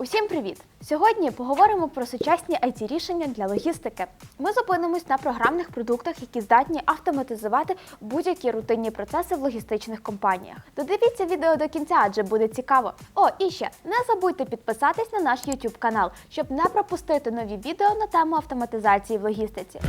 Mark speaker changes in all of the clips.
Speaker 1: Усім привіт! Сьогодні поговоримо про сучасні it рішення для логістики. Ми зупинимось на програмних продуктах, які здатні автоматизувати будь-які рутинні процеси в логістичних компаніях. Додивіться відео до кінця, адже буде цікаво. О, і ще не забудьте підписатись на наш YouTube канал, щоб не пропустити нові відео на тему автоматизації в логістиці.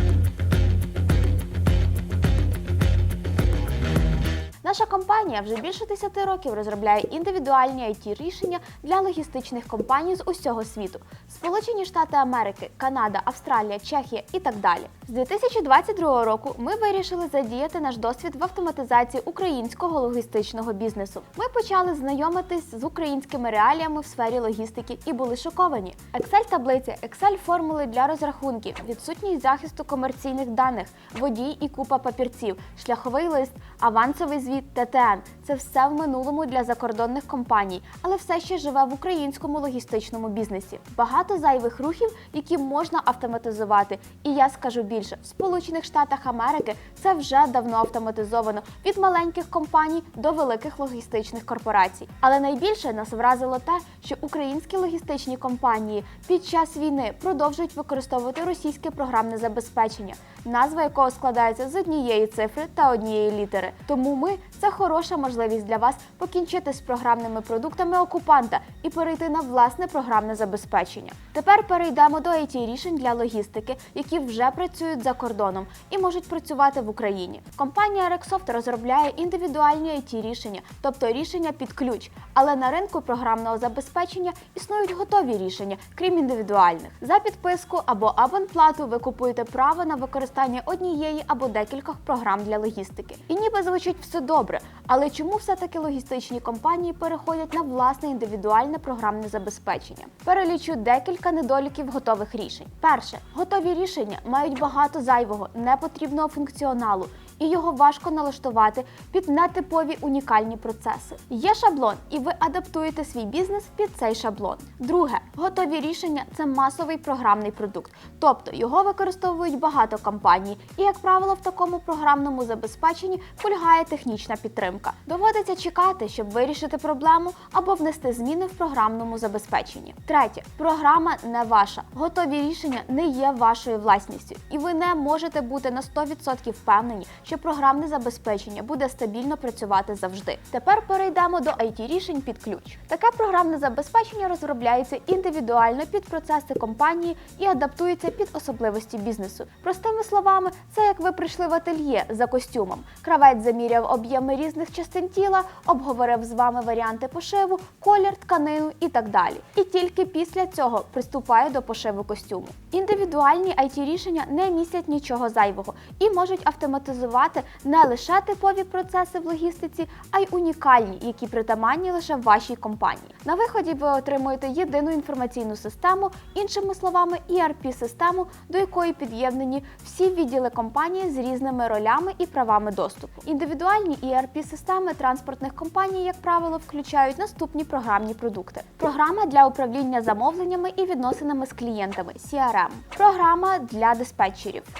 Speaker 1: Наша компанія вже більше 10 років розробляє індивідуальні it рішення для логістичних компаній з усього світу: Сполучені Штати Америки, Канада, Австралія, Чехія і так далі. З 2022 року ми вирішили задіяти наш досвід в автоматизації українського логістичного бізнесу. Ми почали знайомитись з українськими реаліями в сфері логістики і були шоковані. Excel таблиці, Excel формули для розрахунків, відсутність захисту комерційних даних, водій і купа папірців, шляховий лист, авансовий звіт, ТТН це все в минулому для закордонних компаній, але все ще живе в українському логістичному бізнесі. Багато зайвих рухів, які можна автоматизувати. І я скажу більше, в Сполучених Штатах Америки це вже давно автоматизовано від маленьких компаній до великих логістичних корпорацій. Але найбільше нас вразило те, що українські логістичні компанії під час війни продовжують використовувати російське програмне забезпечення, назва якого складається з однієї цифри та однієї літери. Тому ми це хороша можливість для вас покінчити з програмними продуктами окупанта і перейти на власне програмне забезпечення. Тепер перейдемо до it рішень для логістики, які вже працюють за кордоном і можуть працювати в Україні. Компанія Rexsoft розробляє індивідуальні it рішення, тобто рішення під ключ. Але на ринку програмного забезпечення існують готові рішення, крім індивідуальних. За підписку або абонплату ви купуєте право на використання однієї або декількох програм для логістики. І ніби звучить все добре, але чому все-таки логістичні компанії переходять на власне індивідуальне програмне забезпечення? Перелічу декілька недоліків готових рішень. Перше, готові рішення мають багато зайвого, непотрібного функціоналу. І його важко налаштувати під нетипові унікальні процеси. Є шаблон, і ви адаптуєте свій бізнес під цей шаблон. Друге, готові рішення це масовий програмний продукт, тобто його використовують багато компаній, і, як правило, в такому програмному забезпеченні полягає технічна підтримка. Доводиться чекати, щоб вирішити проблему або внести зміни в програмному забезпеченні. Третє, програма не ваша. Готові рішення не є вашою власністю, і ви не можете бути на 100% впевнені, що програмне забезпечення буде стабільно працювати завжди. Тепер перейдемо до it рішень під ключ. Таке програмне забезпечення розробляється індивідуально під процеси компанії і адаптується під особливості бізнесу. Простими словами, це як ви прийшли в ательє за костюмом. Кравець заміряв об'єми різних частин тіла, обговорив з вами варіанти пошиву, колір, тканину і так далі. І тільки після цього приступає до пошиву костюму. Індивідуальні it рішення не містять нічого зайвого і можуть автоматизувати не лише типові процеси в логістиці, а й унікальні, які притаманні лише вашій компанії. На виході ви отримуєте єдину інформаційну систему, іншими словами, erp систему до якої під'єднані всі відділи компанії з різними ролями і правами доступу. Індивідуальні erp системи транспортних компаній, як правило, включають наступні програмні продукти: програма для управління замовленнями і відносинами з клієнтами CRM, програма для диспетчерів,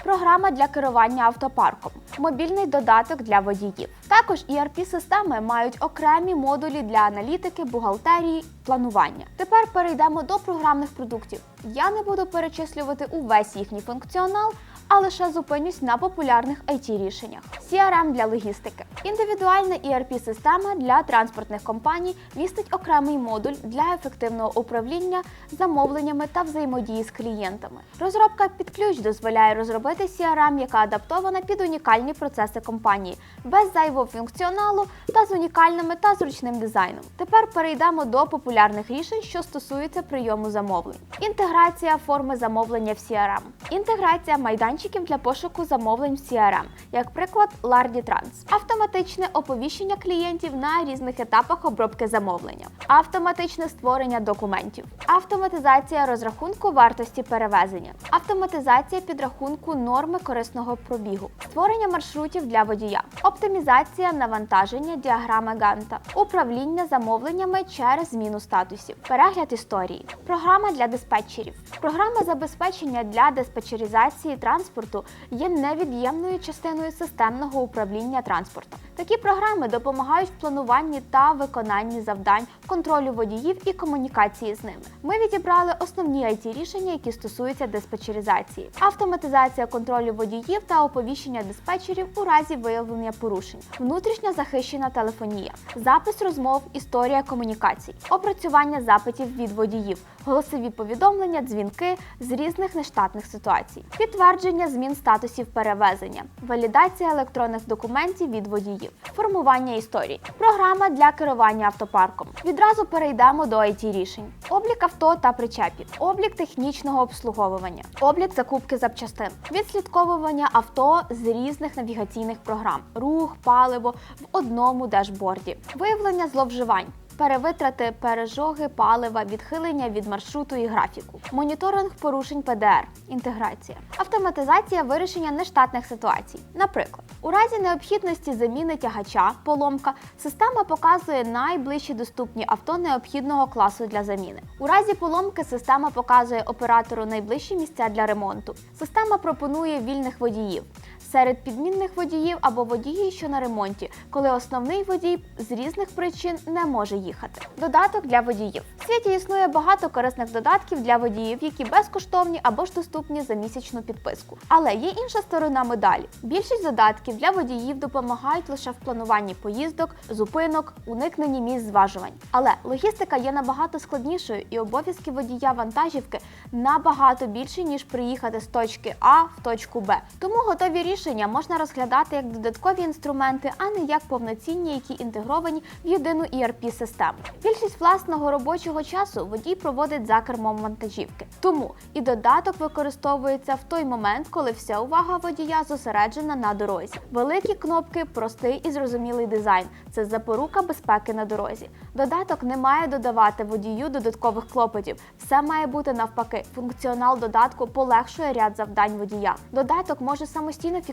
Speaker 1: програма для керування автопарком, мобільний додаток для водіїв. Також erp системи мають окремі модулі для аналітики, бухгалтерії, планування. Тепер перейдемо до програмних продуктів. Я не буду перечислювати увесь їхній функціонал, а лише зупинюсь на популярних it рішеннях. CRM для логістики. Індивідуальна erp система для транспортних компаній містить окремий модуль для ефективного управління замовленнями та взаємодії з клієнтами. Розробка під ключ дозволяє розробити CRM, яка адаптована під унікальні процеси компанії, без зайвого функціоналу та з унікальними та зручним дизайном. Тепер перейдемо до популярних рішень, що стосуються прийому замовлень. Інтеграція форми замовлення в CRM. Інтеграція майданчиків для пошуку замовлень в CRM, як приклад Lardy Trans. Автоматичне оповіщення клієнтів на різних етапах обробки замовлення, автоматичне створення документів, автоматизація розрахунку вартості перевезення, автоматизація підрахунку норми корисного пробігу, створення маршрутів для водія, оптимізація навантаження діаграми Ганта, управління замовленнями через зміну статусів, перегляд історії, програма для диспетчерів, програма забезпечення для диспетчеризації транспорту транспорту є невід'ємною частиною системного управління транспортом. Такі програми допомагають в плануванні та виконанні завдань, контролю водіїв і комунікації з ними. Ми відібрали основні it рішення, які стосуються диспетчеризації, автоматизація контролю водіїв та оповіщення диспетчерів у разі виявлення порушень, внутрішня захищена телефонія, запис розмов, історія комунікацій, опрацювання запитів від водіїв, голосові повідомлення, дзвінки з різних нештатних ситуацій, підтвердження змін статусів перевезення, валідація електронних документів від водіїв, формування історій, програма для керування автопарком. Відразу перейдемо до it рішень: облік авто та причепів, облік технічного обслуговування, облік закупки запчастин, відслідковування авто з різних навігаційних програм, рух, паливо в одному дешборді, виявлення зловживань. Перевитрати пережоги палива, відхилення від маршруту і графіку, моніторинг порушень ПДР, інтеграція, автоматизація вирішення нештатних ситуацій. Наприклад, у разі необхідності заміни тягача, поломка, система показує найближчі доступні авто необхідного класу для заміни. У разі поломки система показує оператору найближчі місця для ремонту. Система пропонує вільних водіїв. Серед підмінних водіїв або водії, що на ремонті, коли основний водій з різних причин не може їхати. Додаток для водіїв. В світі існує багато корисних додатків для водіїв, які безкоштовні або ж доступні за місячну підписку. Але є інша сторона медалі. Більшість додатків для водіїв допомагають лише в плануванні поїздок, зупинок, уникненні місць зважувань. Але логістика є набагато складнішою, і обов'язки водія вантажівки набагато більші, ніж приїхати з точки А в точку Б. Тому готові рішення можна розглядати як додаткові інструменти, а не як повноцінні, які інтегровані в єдину erp систему Більшість власного робочого часу водій проводить за кермом вантажівки. Тому і додаток використовується в той момент, коли вся увага водія зосереджена на дорозі. Великі кнопки, простий і зрозумілий дизайн це запорука безпеки на дорозі. Додаток не має додавати водію додаткових клопотів. Все має бути навпаки. Функціонал додатку полегшує ряд завдань водія. Додаток може самостійно фіксувати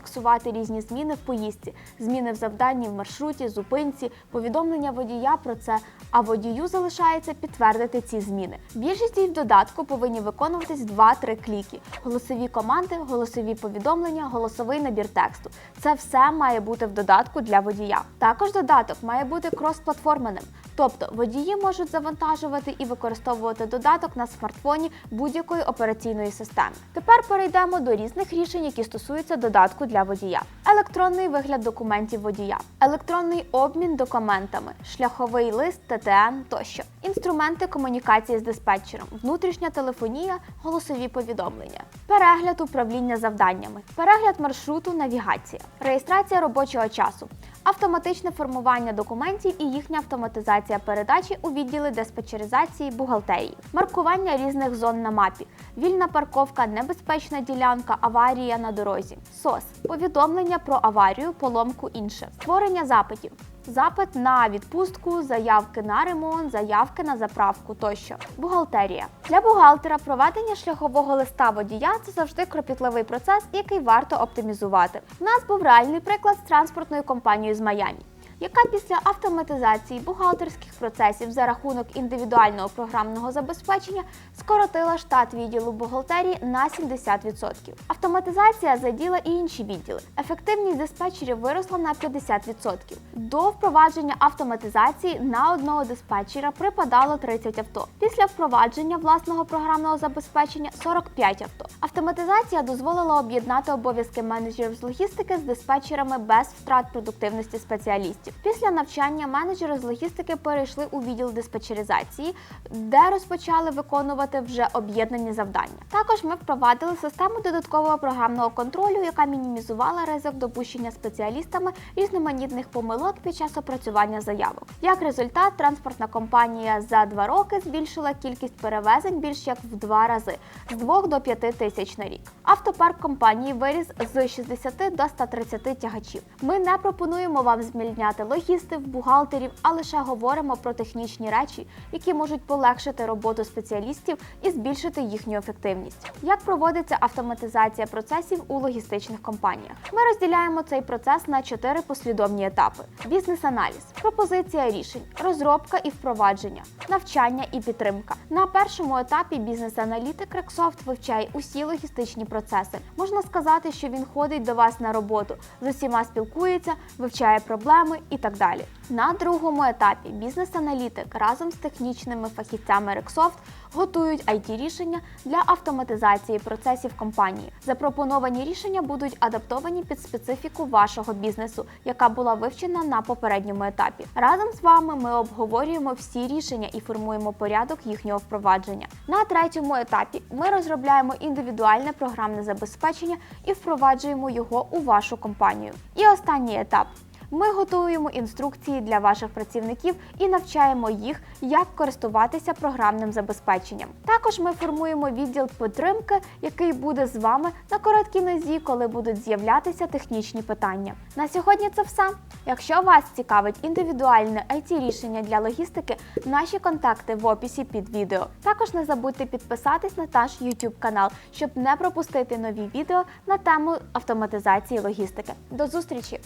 Speaker 1: різні зміни в поїздці, зміни в завданні в маршруті, зупинці, повідомлення водія про це. А водію залишається підтвердити ці зміни. Більшість дій в додатку повинні виконуватись 2-3 кліки: голосові команди, голосові повідомлення, голосовий набір тексту. Це все має бути в додатку для водія. Також додаток має бути крос-платформеним. Тобто водії можуть завантажувати і використовувати додаток на смартфоні будь-якої операційної системи. Тепер перейдемо до різних рішень, які стосуються додатку для водія: електронний вигляд документів водія, електронний обмін документами, шляховий лист, ТТН тощо, інструменти комунікації з диспетчером, внутрішня телефонія, голосові повідомлення, перегляд управління завданнями, перегляд маршруту, навігація, реєстрація робочого часу. Автоматичне формування документів і їхня автоматизація передачі у відділи диспетчеризації бухгалтерії, маркування різних зон на мапі, вільна парковка, небезпечна ділянка, аварія на дорозі, СОС, повідомлення про аварію, поломку інше, створення запитів. Запит на відпустку, заявки на ремонт, заявки на заправку тощо. Бухгалтерія для бухгалтера проведення шляхового листа водія це завжди кропітливий процес, який варто оптимізувати. У нас був реальний приклад з транспортною компанією з Майамі яка після автоматизації бухгалтерських процесів за рахунок індивідуального програмного забезпечення скоротила штат відділу бухгалтерії на 70%. Автоматизація заділа і інші відділи. Ефективність диспетчерів виросла на 50%. До впровадження автоматизації на одного диспетчера припадало 30 авто. Після впровадження власного програмного забезпечення 45 авто. Автоматизація дозволила об'єднати обов'язки менеджерів з логістики з диспетчерами без втрат продуктивності спеціалістів. Після навчання менеджери з логістики перейшли у відділ диспетчеризації, де розпочали виконувати вже об'єднані завдання. Також ми впровадили систему додаткового програмного контролю, яка мінімізувала ризик допущення спеціалістами різноманітних помилок під час опрацювання заявок. Як результат, транспортна компанія за два роки збільшила кількість перевезень більш як в два рази з 2 до 5 тисяч на рік. Автопарк компанії виріс з 60 до 130 тягачів. Ми не пропонуємо вам змільняти навчати логістів, бухгалтерів, а лише говоримо про технічні речі, які можуть полегшити роботу спеціалістів і збільшити їхню ефективність. Як проводиться автоматизація процесів у логістичних компаніях? Ми розділяємо цей процес на чотири послідовні етапи: бізнес-аналіз, пропозиція рішень, розробка і впровадження, навчання і підтримка. На першому етапі бізнес-аналітик Рексофт вивчає усі логістичні процеси. Можна сказати, що він ходить до вас на роботу, з усіма спілкується, вивчає проблеми і так далі. На другому етапі бізнес-аналітик разом з технічними фахівцями Рексофт готують it рішення для автоматизації процесів компанії. Запропоновані рішення будуть адаптовані під специфіку вашого бізнесу, яка була вивчена на попередньому етапі. Разом з вами ми обговорюємо всі рішення і формуємо порядок їхнього впровадження. На третьому етапі ми розробляємо індивідуальне програмне забезпечення і впроваджуємо його у вашу компанію. І останній етап. Ми готуємо інструкції для ваших працівників і навчаємо їх, як користуватися програмним забезпеченням. Також ми формуємо відділ підтримки, який буде з вами на короткій нозі, коли будуть з'являтися технічні питання. На сьогодні це все. Якщо вас цікавить індивідуальне it рішення для логістики, наші контакти в описі під відео. Також не забудьте підписатись на наш YouTube канал, щоб не пропустити нові відео на тему автоматизації логістики. До зустрічі!